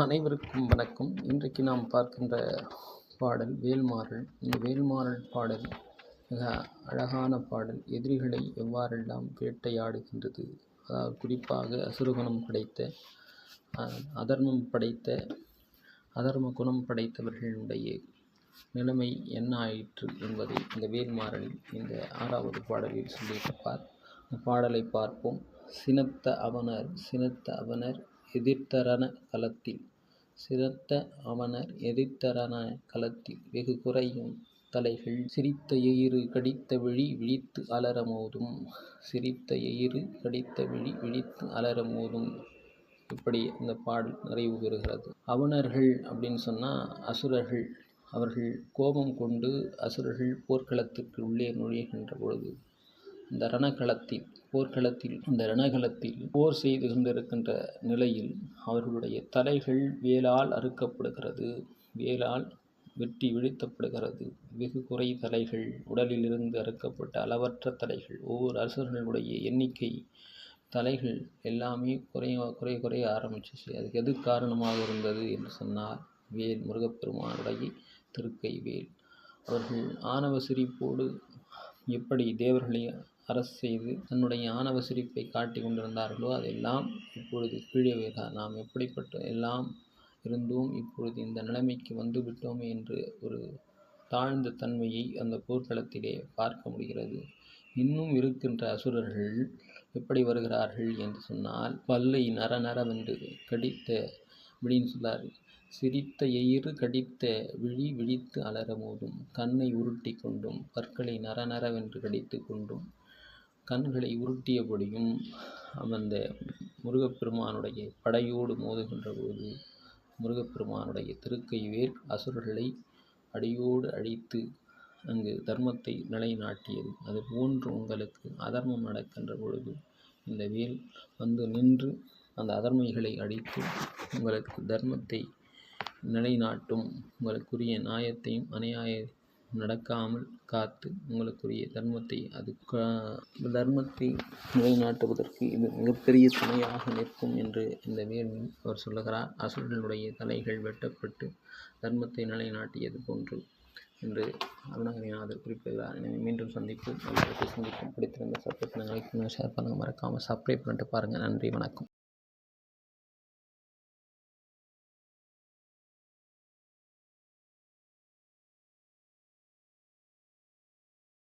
அனைவருக்கும் வணக்கம். இன்றைக்கு நாம் பார்க்கின்ற பாடல் வேல்மாறல் இந்த வேல்மாறல் பாடல் மிக அழகான பாடல். எதிரிகளை எவ்வாறெல்லாம் வேட்டையாடுகின்றது? அதாவது குறிப்பாக அசுரகுணம் படைத்த அதர்மம் படைத்த அதர்ம குணம் படைத்தவர்களுடைய நிலைமை என்ன ஆயிற்று என்பதை இந்த வேல்மாறலில் இந்த ஆறாவது பாடலில் சொல்லியிருப்பார். பாடலை பார்ப்போம். சினத்த அவனர் சினத்த அவனர் எதிர்த்தரன களத்தில். சிறந்த அவனர் எதிர்த்தரன களத்தில் வெகு குறையும் தலைகள். சிரித்த எயிறு கடித்த விழி விழித்து அலற மோதும். சிரித்த எயிறு கடித்த விழி விழித்து அலற மோதும். இப்படி இந்த பாடல் நிறைவு பெறுகிறது. அவனர்கள் அப்படின்னு சொன்னால் அசுரர்கள். அவர்கள் கோபம் கொண்டு அசுரர்கள் போர்க்களத்திற்கு உள்ளே நுழைகின்ற பொழுது இந்த ரணகளத்தில் போர்க்களத்தில் இந்த ரணகளத்தில் போர் செய்து கொண்டிருக்கின்ற நிலையில் அவர்களுடைய தலைகள் வேலால் அறுக்கப்படுகிறது வேலால் வெட்டி வீழ்த்தப்படுகிறது. வெகு குறை தலைகள் உடலிலிருந்து அறுக்கப்பட்ட அளவற்ற தலைகள் ஒவ்வொரு அரசர்களுடைய எண்ணிக்கை தலைகள் எல்லாமே குறைய குறைய குறைய ஆரம்பிச்சிச்சு. அதுக்கு எது காரணமாக இருந்தது என்று சொன்னால் வேல் முருகப்பெருமானுடைய திருக்கை வேல். அவர்கள் ஆணவ சிரிப்போடு எப்படி தேவர்களை அரசு செய்து தன்னுடைய ஆணவ சிரிப்பை காட்டி கொண்டிருந்தார்களோ அதெல்லாம் இப்பொழுது கீழே நாம் எப்படிப்பட்ட எல்லாம் இருந்தோம் இப்பொழுது இந்த நிலைமைக்கு வந்துவிட்டோமே என்று ஒரு தாழ்ந்த தன்மையை அந்த போர்க்களத்திலே பார்க்க முடிகிறது. இன்னும் இருக்கின்ற அசுரர்கள் எப்படி வருகிறார்கள் என்று சொன்னால் பல்லை நர நரவென்று கடித்த அப்படின்னு சொல்லார் சிரித்த எயிறு கடித்த விழி விழித்து அலற மோதும் கண்ணை உருட்டி கொண்டும் பற்களை நர நரவென்று கடித்து கொண்டும் கண்களை உருட்டியபடியும் அந்த முருகப்பெருமானுடைய படையோடு மோதுகின்ற போது முருகப்பெருமானுடைய திருக்கை வேர் அசுரர்களை அடியோடு அழித்து அங்கு தர்மத்தை நிலைநாட்டியது. அது போன்று உங்களுக்கு அதர்மம் நடக்கின்ற பொழுது இந்த வேல் வந்து நின்று அந்த அதர்மைகளை அழித்து உங்களுக்கு தர்மத்தை நிலைநாட்டும். உங்களுக்குரிய நியாயத்தையும் அநியாய நடக்காமல் காத்து உங்களுக்குரிய தர்மத்தை அது கா- தர்மத்தை நிலைநாட்டுவதற்கு இது மிகப்பெரிய துணையாக நிற்கும் என்று இந்த வேள்வி அவர் சொல்லுகிறார். அசுரனுடைய தலைகள் வெட்டப்பட்டு தர்மத்தை நிலைநாட்டியது போன்று என்று அருணகிரிநாதர் குறிப்பிடுகிறார். எனவே மீண்டும் சந்திப்போம். சந்திப்பு சந்திப்போம் பிடித்திருந்த சப்ஸ்கிரைப் பண்ணுங்கள் பண்ணுங்கள் ஷேர் பண்ணுங்கள் மறக்காமல் சப்ஸ்கிரைப் பண்ணிட்டு பாருங்கள் நன்றி வணக்கம்.